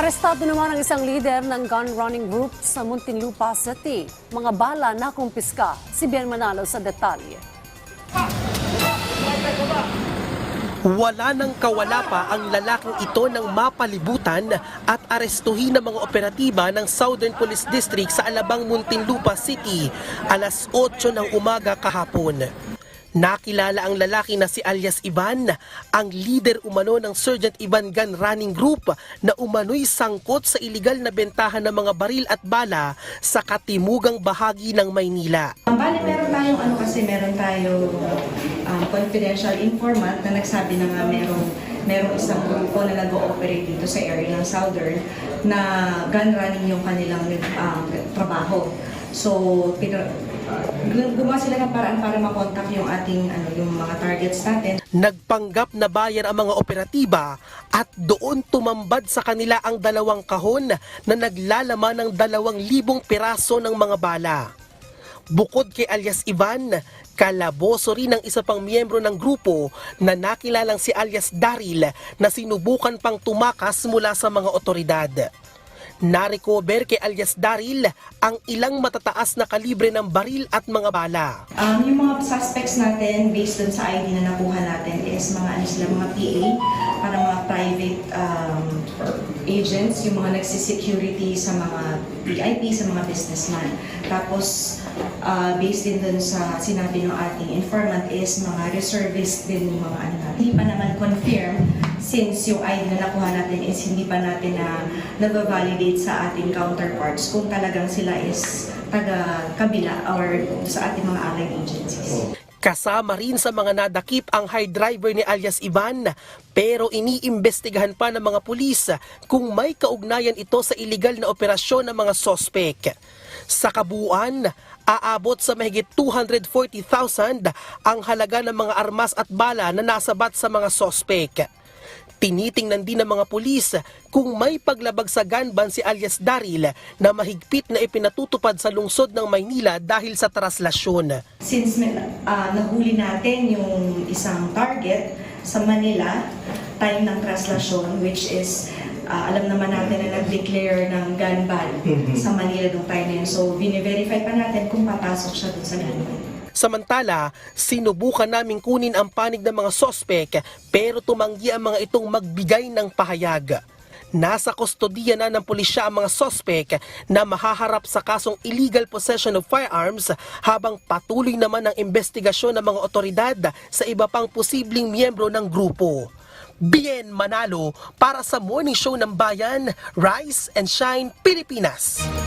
Arestado naman ang isang leader ng gun running group sa Muntinlupa City. Mga bala na kumpiska. Si Bien Manalo sa detalye. Wala nang kawala pa ang lalaking ito ng mapalibutan at arestuhin ng mga operatiba ng Southern Police District sa Alabang, Muntinlupa City alas 8 ng umaga kahapon. Nakilala ang lalaki na si alias Ivan, ang leader umano ng Sergeant Ivan Gun Running Group na umano'y sangkot sa iligal na bentahan ng mga baril at bala sa katimugang bahagi ng Maynila. Um, bali, meron tayong ano kasi meron tayo um, confidential informant na nagsabi na nga merong merong isang grupo na nag-ooperate dito sa area ng Southern na gun running yung kanilang um, trabaho. So, gumawa sila ng paraan para makontak yung ating ano yung mga targets natin. Nagpanggap na bayar ang mga operatiba at doon tumambad sa kanila ang dalawang kahon na naglalaman ng dalawang libong piraso ng mga bala. Bukod kay alias Ivan, kalaboso rin ang isa pang miyembro ng grupo na nakilalang si alias Daryl na sinubukan pang tumakas mula sa mga otoridad. Narecover kay alias Daryl ang ilang matataas na kalibre ng baril at mga bala. Um, yung mga suspects natin, based dun sa ID na nakuha natin, is mga ano sila, mga PA, para mga private um, agents, yung mga nagsisecurity sa mga VIP, sa mga businessman. Tapos, uh, based din dun sa sinabi ng ating informant is mga reservist din yung mga ano natin. Hindi pa naman confirm since yung ID na nakuha natin is hindi pa natin na nag-validate sa ating counterparts kung talagang sila is taga-kabila or sa ating mga allied agencies. Kasama rin sa mga nadakip ang high driver ni alias Ivan pero iniimbestigahan pa ng mga pulis kung may kaugnayan ito sa iligal na operasyon ng mga sospek. Sa kabuuan, aabot sa mahigit 240,000 ang halaga ng mga armas at bala na nasabat sa mga sospek. Tinitingnan din ng mga pulis kung may paglabag sa gunban si alias Daryl na mahigpit na ipinatutupad sa lungsod ng Maynila dahil sa traslasyon. Since may- ah, nahuli natin yung isang target sa Manila, time ng translasyon, which is ah, alam naman natin na nag-declare ng gun ban sa Manila nung time na yun. So, bine-verify pa natin kung papasok siya dun sa gun ban. Samantala, sinubukan naming kunin ang panig ng mga sospek pero tumanggi ang mga itong magbigay ng pahayag. Nasa kustodiya na ng pulisya ang mga sospek na mahaharap sa kasong illegal possession of firearms habang patuloy naman ang investigasyon ng mga otoridad sa iba pang posibleng miyembro ng grupo. Bien Manalo para sa Morning Show ng Bayan, Rise and Shine, Pilipinas.